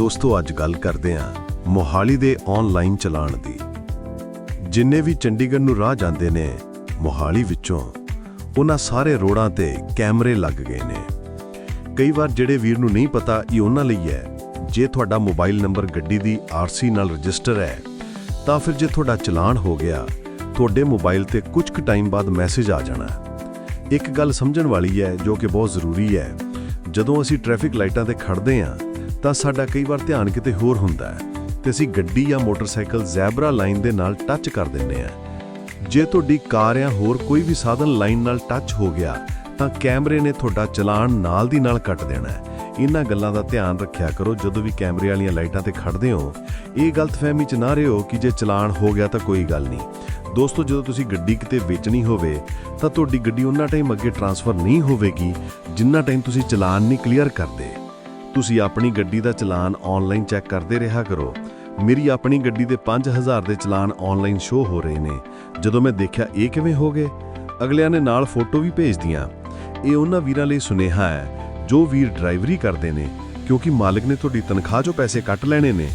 ਦੋਸਤੋ, ਅੱਜ ਗੱਲ ਕਰਦੇ ਹਾਂ ਮੋਹਾਲੀ ਦੇ ਆਨਲਾਈਨ ਚਲਾਨ ਦੀ। ਜਿੰਨੇ ਵੀ ਚੰਡੀਗੜ੍ਹ ਨੂੰ ਰਾਹ ਜਾਂਦੇ ਨੇ, ਮੋਹਾਲੀ ਵਿੱਚੋਂ, ਉਹਨਾਂ ਸਾਰੇ ਰੋਡਾਂ ਤੇ ਕੈਮਰੇ ਲੱਗ ਗਏ ਨੇ। ਕਈ ਵਾਰ ਜਿਹੜੇ ਵੀਰ ਨੂੰ ਨਹੀਂ ਪਤਾ, ਇਹ ਉਹਨਾਂ ਲਈ ਹੈ। ਜੇ ਤੁਹਾਡਾ ਮੋਬਾਈਲ ਨੰਬਰ ਗੱਡੀ ਦੀ ਆਰਸੀ ਨਾਲ ਰਜਿਸਟਰ ਹੈ, ਤਾਂ ਫਿਰ ਜੇ ਤੁਹਾਡਾ ਚਲਾਨ ਹੋ ਗਿਆ, ਤੁਹਾਡੇ ਮੋਬਾਈਲ ਤੇ ਕੁਝ ਕੁ ਟਾਈਮ ਬਾਅਦ ਮੈਸੇਜ ਆ ਜਾਣਾ। ਇੱਕ ਗੱਲ ਸਮਝਣ ਵਾਲੀ ਹੈ, ਜੋ ਕਿ ਬਹੁਤ ਜ਼ਰੂਰੀ ਹੈ। ਜਦੋਂ ਅਸੀਂ ਟ੍ਰੈਫਿਕ ਲਾਈਟਾਂ ਤੇ ਖੜਦੇ ਹਾਂ ਤਾਂ ਸਾਡਾ ਕਈ ਵਾਰ ਧਿਆਨ ਕਿਤੇ ਹੋਰ ਹੁੰਦਾ ਹੈ ਤੇ ਅਸੀਂ ਗੱਡੀ ਜਾਂ ਮੋਟਰਸਾਈਕਲ ਜ਼ੈਬਰਾ ਲਾਈਨ ਦੇ ਨਾਲ ਟੱਚ ਕਰ ਦਿੰਦੇ ਹਾਂ। ਜੇ ਤੁਹਾਡੀ ਕਾਰ ਜਾਂ ਹੋਰ ਕੋਈ ਵੀ ਸਾਧਨ ਲਾਈਨ ਨਾਲ ਟੱਚ ਹੋ ਗਿਆ, ਤਾਂ ਕੈਮਰੇ ਨੇ ਤੁਹਾਡਾ ਚਲਾਨ ਨਾਲ ਦੀ ਨਾਲ ਕੱਟ ਦੇਣਾ ਹੈ। ਇਹਨਾਂ ਗੱਲਾਂ ਦਾ ਧਿਆਨ ਰੱਖਿਆ ਕਰੋ, ਜਦੋਂ ਵੀ ਕੈਮਰੇ ਵਾਲੀਆਂ ਲਾਈਟਾਂ ਤੇ ਖੜਦੇ ਹੋ, ਇਹ ਗਲਤਫਹਿਮੀ 'ਚ ਨਾ ਰਹੋ ਕਿ ਜੇ ਚਲਾਨ ਹੋ ਗਿਆ ਤਾਂ ਕੋਈ ਗੱਲ ਨਹੀਂ। ਦੋਸਤੋ, ਜਦੋਂ ਤੁਸੀਂ ਗੱਡੀ ਕਿਤੇ ਵੇਚਣੀ ਹੋਵੇ, ਤਾਂ ਤੁਹਾਡੀ ਗੱਡੀ ਉਹਨਾਂ ਟਾਈਮ ਅੱਗੇ ਟਰਾਂਸਫਰ ਨਹੀਂ ਹੋਵੇਗੀ, ਜਿੰਨਾ ਟਾਈਮ ਤੁਸੀਂ ਚਲਾਨ ਨਹੀਂ ਕਲੀਅਰ ਕਰਦੇ। ਤੁਸੀਂ ਆਪਣੀ ਗੱਡੀ ਦਾ ਚਲਾਨ ਆਨਲਾਈਨ ਚੈੱਕ ਕਰਦੇ ਰਿਹਾ ਕਰੋ। ਮੇਰੀ ਆਪਣੀ ਗੱਡੀ ਦੇ 5000 ਦੇ ਚਲਾਨ ਆਨਲਾਈਨ ਸ਼ੋ ਹੋ ਰਹੇ ਨੇ। ਜਦੋਂ ਮੈਂ ਦੇਖਿਆ ਇਹ ਕਿਵੇਂ ਹੋ ਗਏ, ਅਗਲਿਆਂ ਨੇ ਨਾਲ ਫੋਟੋ ਵੀ ਭੇਜਦੀਆਂ ਇਹ ਉਹਨਾਂ ਵੀਰਾਂ ਲਈ ਸੁਨੇਹਾ ਹੈ, ਜੋ ਵੀਰ ਡਰਾਈਵਰੀ ਕਰਦੇ ਨੇ, ਕਿਉਂਕਿ ਮਾਲਕ ਨੇ ਤੁਹਾਡੀ ਤਨਖਾਹ 'ਚੋਂ ਪੈਸੇ ਕੱਟ ਲੈਣੇ ਨੇ।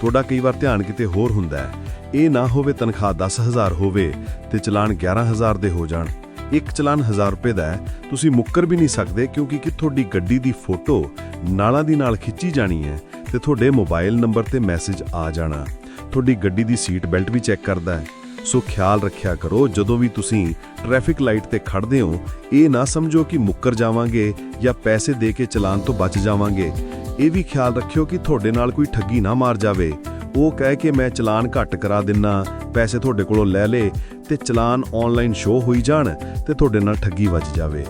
ਤੁਹਾਡਾ ਕਈ ਵਾਰ ਧਿਆਨ ਕਿਤੇ ਹੋਰ ਹੁੰਦਾ ਹੈ। ਇਹ ਨਾ ਹੋਵੇ ਤਨਖਾਹ 10000 ਹੋਵੇ ਤੇ ਚਲਾਨ 11000 ਦੇ ਹੋ ਜਾਣ। ਇੱਕ ਚਲਾਨ 1000 ਰੁਪਏ ਦਾ ਹੈ। ਤੁਸੀਂ ਮੁੱਕਰ ਵੀ ਨਹੀਂ ਸਕਦੇ ਕਿਉਂਕਿ ਕਿ ਤੁਹਾਡੀ ਗੱਡੀ ਦੀ ਫੋਟੋ ਨਾਲਾਂ ਦੀ ਨਾਲ ਖਿੱਚੀ ਜਾਣੀ ਹੈ ਤੇ ਤੁਹਾਡੇ ਮੋਬਾਈਲ ਨੰਬਰ ਤੇ ਮੈਸੇਜ ਆ ਜਾਣਾ। ਤੁਹਾਡੀ ਗੱਡੀ ਦੀ ਸੀਟ ਬੈਲਟ ਵੀ ਚੈੱਕ ਕਰਦਾ ਹੈ। ਸੋ ਖਿਆਲ ਰੱਖਿਆ ਕਰੋ, ਜਦੋਂ ਵੀ ਤੁਸੀਂ ਟ੍ਰੈਫਿਕ ਲਾਈਟ ਤੇ ਖੜਦੇ ਹੋ, ਇਹ ਨਾ ਸਮਝੋ ਕਿ ਮੁੱਕਰ ਜਾਵਾਂਗੇ ਜਾਂ ਪੈਸੇ ਦੇ ਕੇ ਚਲਾਨ ਤੋਂ ਬਚ ਜਾਵਾਂਗੇ। ਇਹ ਵੀ ਖਿਆਲ ਰੱਖਿਓ ਕਿ ਤੁਹਾਡੇ ਨਾਲ ਕੋਈ ਠੱਗੀ ਨਾ ਮਾਰ ਜਾਵੇ। ਉਹ ਕਹਿ ਕੇ ਮੈਂ ਚਲਾਨ ਘੱਟ ਕਰਾ ਦਿੰਨਾ, ਪੈਸੇ ਤੁਹਾਡੇ ਕੋਲੋਂ ਲੈ ਲੇ ਤੇ ਚਲਾਨ ਆਨਲਾਈਨ ਸ਼ੋ ਹੋਈ ਜਾਣ ਤੇ ਤੁਹਾਡੇ ਨਾਲ ਠੱਗੀ ਵੱਜ ਜਾਵੇ।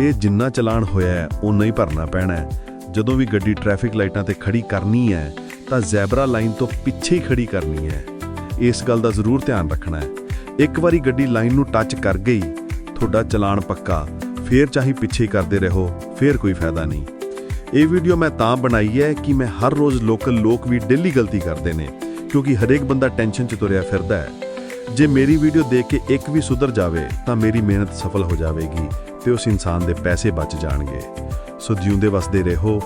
ਇਹ ਜਿੰਨਾ ਚਲਾਨ ਹੋਇਆ ਹੈ ਉਨਾ ਹੀ ਭਰਨਾ ਪੈਣਾ ਹੈ। ਜਦੋਂ ਵੀ ਗੱਡੀ ਟ੍ਰੈਫਿਕ ਲਾਈਟਾਂ ਤੇ ਖੜੀ ਕਰਨੀ ਹੈ, ਤਾਂ ਜ਼ੈਬਰਾ ਲਾਈਨ ਤੋਂ ਪਿੱਛੇ ਹੀ ਖੜੀ ਕਰਨੀ ਹੈ। ਇਸ ਗੱਲ ਦਾ ਜ਼ਰੂਰ ਧਿਆਨ ਰੱਖਣਾ ਹੈ। ਇੱਕ ਵਾਰੀ ਗੱਡੀ ਲਾਈਨ ਨੂੰ ਟੱਚ ਕਰ ਗਈ, ਤੁਹਾਡਾ ਚਲਾਨ ਪੱਕਾ। ਫੇਰ ਚਾਹੀ ਪਿੱਛੇ ਹੀ ਕਰਦੇ ਰਹੋ, ਫੇਰ ਕੋਈ ਫਾਇਦਾ ਨਹੀਂ। ਇਹ ਵੀਡੀਓ ਮੈਂ ਤਾਂ ਬਣਾਈ ਹੈ ਕਿ ਮੈਂ ਹਰ ਰੋਜ਼ ਲੋਕਲ ਲੋਕ ਵੀ ਡੇਲੀ ਗਲਤੀ ਕਰਦੇ ਨੇ, ਕਿਉਂਕਿ ਹਰੇਕ ਬੰਦਾ ਟੈਨਸ਼ਨ 'ਚ ਤੁਰਿਆ ਫਿਰਦਾ ਹੈ। ਜੇ ਮੇਰੀ ਵੀਡੀਓ ਦੇਖ ਕੇ ਇੱਕ ਵੀ ਸੁਧਰ ਜਾਵੇ, ਤਾਂ ਮੇਰੀ ਮਿਹਨਤ ਸਫਲ ਹੋ ਜਾਵੇਗੀ ਤੇ ਉਸ ਇਨਸਾਨ ਦੇ ਪੈਸੇ ਬਚ ਜਾਣਗੇ। ਸੋ ਜਿਉਂਦੇ ਵਸਦੇ ਰਹੋ।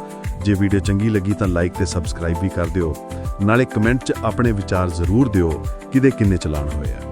ਜੇ ਵੀਡੀਓ ਚੰਗੀ ਲੱਗੀ ਤਾਂ ਲਾਈਕ ਤੇ ਸਬਸਕ੍ਰਾਈਬ ਵੀ ਕਰ ਦਿਓ। ਨਾਲੇ ਕਮੈਂਟ 'ਚ ਆਪਣੇ ਵਿਚਾਰ ਜ਼ਰੂਰ ਦਿਓ ਕਿਦੇ ਕਿੰਨੇ ਚਲਾਨ ਹੋਏ ਆ।